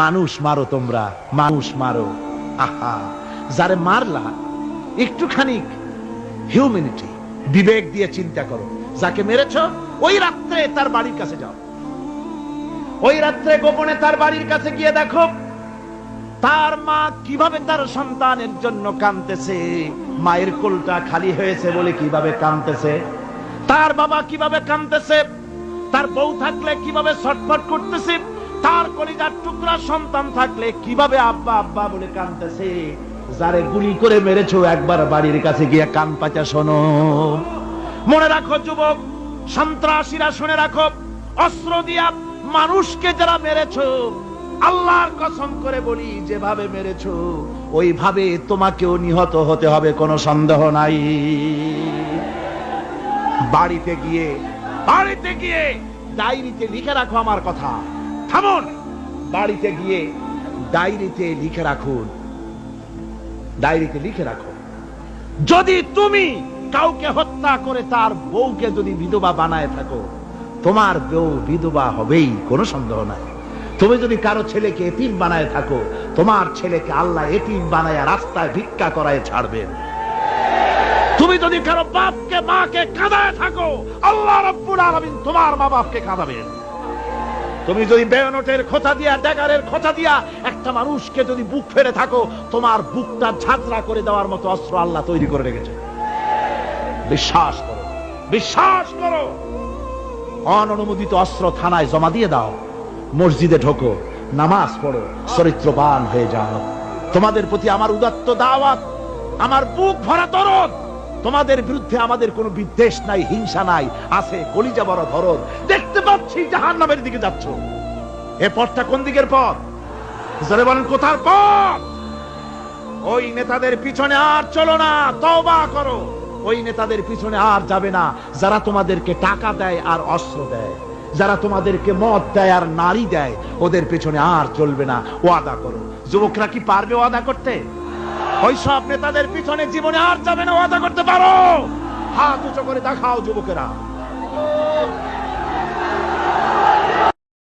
মানুষ মারো তোমরা, মানুষ মারো। আহা, যারে মারলা, একটুখানি হিউম্যানিটি বিবেক দিয়ে চিন্তা করো। যাকে মেরেছ, ওই রাত্রে তার বাড়ির কাছে যাও। ওই রাত্রে গোপনে তার বাড়ির কাছে গিয়ে দেখো, তার মা কীভাবে তার সন্তানের জন্য কাঁদতেছে, মায়ের কোলটা খালি হয়েছে বলে কীভাবে কাঁদতেছে, তার বাবা কীভাবে কাঁদতেছে, তার বউ থাকলে কীভাবে ছটফট করতেছে তার কলিজার টুকরা সন্তান থাকলে কীভাবে আব্বা আব্বা বলে কাঁদতেছে? যারে গুলি করে মেরেছো একবার বাড়ির কাছে গিয়ে কান পাচা শোনো। মনে রাখো যুবক, সন্ত্রাসীরা শুনে রাখো, অস্ত্র দিয়া মানুষকে যারা মেরেছো, আল্লাহর কসম করে বলি, যেভাবে মেরেছো, ওইভাবে তোমাকেও নিহত হতে হবে, কোনো সন্দেহ নাই। বাড়িতে গিয়ে বাড়িতে গিয়ে ডায়েরিতে লিখে রাখো আমার কথা। থামুন। বাড়িতে গিয়ে ডায়েরিতে লিখে রাখুন। ডায়েরিতে লিখে রাখো যদি তুমি কাউকে হত্যা করে তার বউকে যদি বিধবা বানায় থাকো তোমার বউ বিধবা হবেই কোনো সন্দেহ নাই। তুমি যদি কারও ছেলেকে এতিম বানায় থাকো তোমার ছেলেকে আল্লাহ এতিম বানায় রাস্তায় ভিক্ষা করায় ছাড়বেন। তুমি যদি কারও বাপকে মাকে কাঁদায় থাকো আল্লাহ রব্বুল আলামিন তোমার মা বাপকে কাঁদাবেন। তুমি যদি বেয়নটের খোঁচা দিয়া, ড্যাগারের খোঁচা দিয়া একটা মানুষকে যদি বুক ফেরে থাকো, তোমার বুকটা ঝাঁঝরা করে দেওয়ার মতো অস্ত্র আল্লাহ তৈরি করে রেখেছে। বিশ্বাস করো বিশ্বাস করো। অননুমোদিত অস্ত্র থানায় জমা দিয়ে দাও, মসজিদে ঢোকো, নামাজ পড়ো, চরিত্রবান হয়ে যাও। তোমাদের প্রতি আমার উদাত্ত দাওয়াত, আমার বুক ভরা দরদ। তোমাদের বিরুদ্ধে আমাদের কোনো বিদ্বেষ নাই, হিংসা নাই, আছে কলিজা বড় ধরদ। পাচ্ছি জাহান নামের দিকে যাচ্ছ? এ পথটা কোন দিকের পথ? জোরে বলেন, কোথার পথ? ওই নেতাদের পিছনে আর চলো না, তওবা করো। ওই নেতাদের পিছনে আর যাবে না, যারা তোমাদেরকে টাকা দেয় আর অস্ত্র দেয়। যারা তোমাদেরকে মদ দেয় আর নারী দেয়, ওদের পেছনে আর চলবে না, ওয়াদা করো। যুবকরা কি পারবে ওয়াদা করতে? ওই সব নেতাদের পিছনে জীবনে আর যাবে না, ওয়াদা করতে পারো। হাত উঁচু করে দেখাও যুবকেরা।